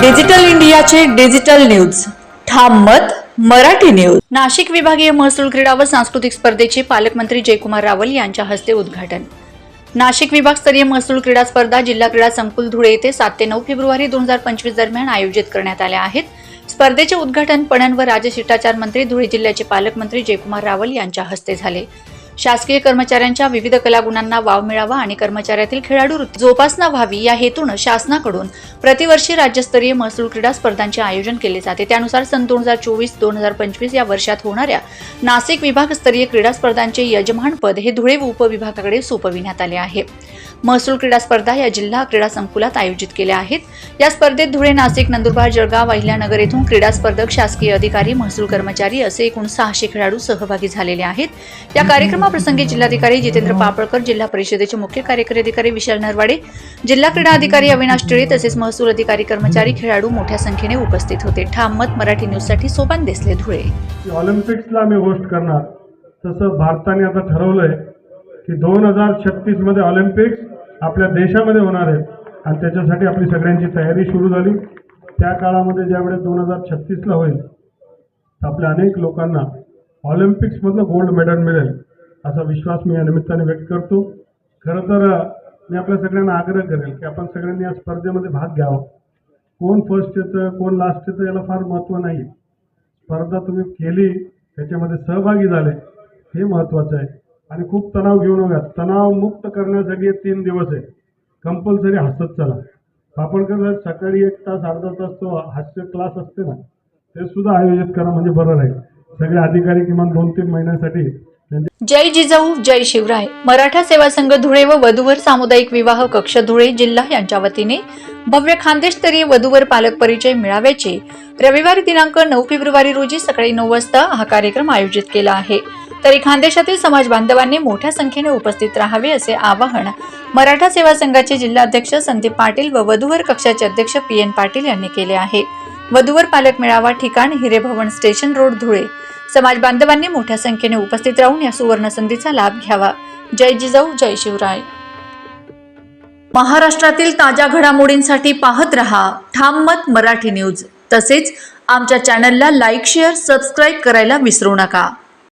Digital इंडियाचे digital news. ठाम मत मराठी न्यूज. नाशिक विभागीय महसूल क्रीडा व सांस्कृतिक स्पर्धेचे पालकमंत्री जयकुमार रावल यांच्या हस्ते उद्घाटन. नाशिक विभागस्तरीय महसूल क्रीडा स्पर्धा जिल्हा क्रीडा संकुल धुळे येथे सात ते नऊ फेब्रुवारी दोन हजार पंचवीस दरम्यान आयोजित करण्यात आल्या आहेत. स्पर्धेचे उद्घाटन पणन व राजशिष्टाचार मंत्री धुळे जिल्ह्याचे पालकमंत्री जयकुमार रावल यांच्या हस्ते झाले. शासकीय कर्मचाऱ्यांच्या विविध कलागुणांना वाव मिळावा आणि कर्मचाऱ्यातील खेळाडू वृत्ती जोपासना व्हावी या हेतून शासनाकडून प्रतिवर्षी राज्यस्तरीय महसूल क्रीडा स्पर्धांचे आयोजन केले जाते. त्यानुसार सन दोन हजार चोवीस दोन हजार पंचवीस या वर्षात होणाऱ्या नाशिक विभागस्तरीय क्रीडा स्पर्धांचे यजमानपद हे धुळे उपविभागाकडे सोपविण्यात आले आहे. महसूल क्रीडा स्पर्धा या जिल्हा क्रीडा संकुलात आयोजित केल्या आहेत. या स्पर्धेत धुळे नाशिक नंदुरबार जळगाव अहिल्यानगर येथून क्रीडा स्पर्धक शासकीय अधिकारी महसूल कर्मचारी असे एकूण सहाशे खेळाडू सहभागी झालेले आहेत. या कार्यक्रमाप्रसंगी जिल्हाधिकारी जितेंद्र पापळकर जिल्हा परिषदेचे मुख्य कार्यकारी अधिकारी विशाल नरवाडे जिल्हा क्रीडा अधिकारी अविनाश टिळे तसेच महसूल अधिकारी कर्मचारी खेळाडू मोठ्या संख्येने उपस्थित होते. ठाम मत मराठी न्यूजसाठी सोपान देसले धुळे. ऑलिम्पिक्सला आम्ही होस्ट करणार. तसं भारताने आता ठरवलंय की दोन हजार छत्तीसमध्ये ऑलिम्पिक्स आपल्या देशामध्ये होणार आहे. आणि त्याच्यासाठी आपली सगळ्यांची तयारी सुरू झाली. त्या काळामध्ये ज्यावेळेस दोन हजार छत्तीसला होईल तर आपल्या अनेक लोकांना ऑलिम्पिक्समधलं गोल्ड मेडल मिळेल असा विश्वास मी या निमित्ताने व्यक्त करतो. खरं तर मी आपल्या सगळ्यांना आग्रह करेल की आपण सगळ्यांनी या स्पर्धेमध्ये भाग घ्यावा. कोण फर्स्ट येतं कोण लास्ट येतं याला फार महत्त्व नाही स्पर्धा तुम्ही केली त्याच्यामध्ये सहभागी झाले हे महत्त्वाचं आहे. आणि खूप तणाव घेऊ नका तणाव मुक्त करण्यासाठी तीन दिवस आहे कंपल्सरी हसत चला. पापडकर साहेब सकाळी एक तास अर्धा तास तो हास्य क्लास असते ना ते सुद्धा आयोजित करा म्हणजे बरं राहील. सगळे अधिकारी किमान दोन तीन महिन्यासाठी जय जिजाऊ जय शिवराय. मराठा सेवा संघ धुळे व वधूवर सामुदायिक विवाह कक्ष धुळे जिल्हा यांच्या वतीने भव्य खानदेशस्तरीय वधूवर पालक परिचय मिळाव्याचे रविवारी दिनांक नऊ फेब्रुवारी रोजी सकाळी नऊ वाजता हा कार्यक्रम आयोजित केला आहे. तरी खानदेशातील समाज बांधवांनी मोठ्या संख्येने उपस्थित राहावे असे आवाहन मराठा सेवा संघाचे जिल्हाध्यक्ष संदीप पाटील व वधूवर कक्षाचे अध्यक्ष पी एन पाटील यांनी केले आहे. वधूवर पालक मेळावा ठिकाण हिरेभवन स्टेशन रोड धुळे. समाज बांधवांनी मोठ्या संख्येने उपस्थित राहून या सुवर्ण संधीचा लाभ घ्यावा. जय जिजाऊ जय शिवराय. महाराष्ट्रातील ताज्या घडामोडींसाठी पाहत रहा ठाम मत मराठी न्यूज. तसेच आमच्या चॅनलला लाईक शेअर सबस्क्राईब करायला विसरू नका.